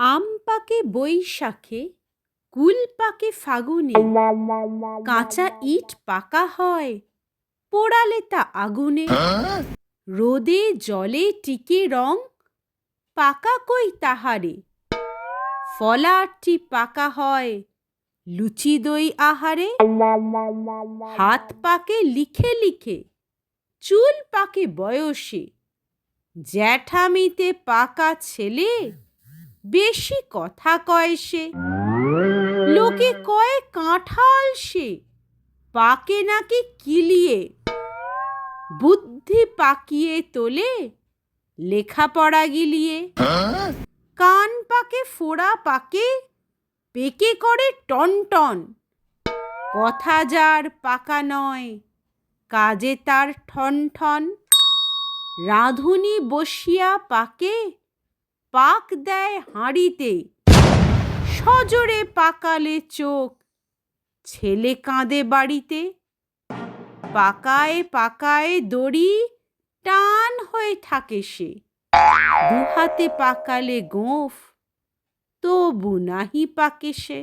আম পাকে বৈশাখে, কুল পাকে ফাগুনে, কাঁচা ইট পাকা হয়, পোড়ালে তা আগুনে, রোদে জলে টিকে রং, পাকা কই তাহারে ফলাটি পাকা হয়, লুচি দই আহারে, হাত পাকে লিখে লিখে, চুল পাকে বয়সে, জ্যাঠামিতে পাকা ছেলে বেশি কথা কয় সে। লোকে কয় কাঁঠাল সে, পাকে নাকি কিলিয়ে। বুদ্ধি পাকিয়ে তোলে, লেখাপড়া গিলিয়ে। কান পাকে ফোড়া পাকে, পেকে করে টনটন কথা যার পাকা নয়, কাজে তার ঠন ঠন। রাঁধুনি বসিয়া পাকে পাক দেয় হাঁড়িতে। সজোরে পাকালে চোখ, ছেলে কাঁদে বাড়িতে। পাকায় পাকায় দড়ি টান হয়ে থাকে সে। দুহাতে পাকালে গোঁফ, তবু নাহি পাকে সে।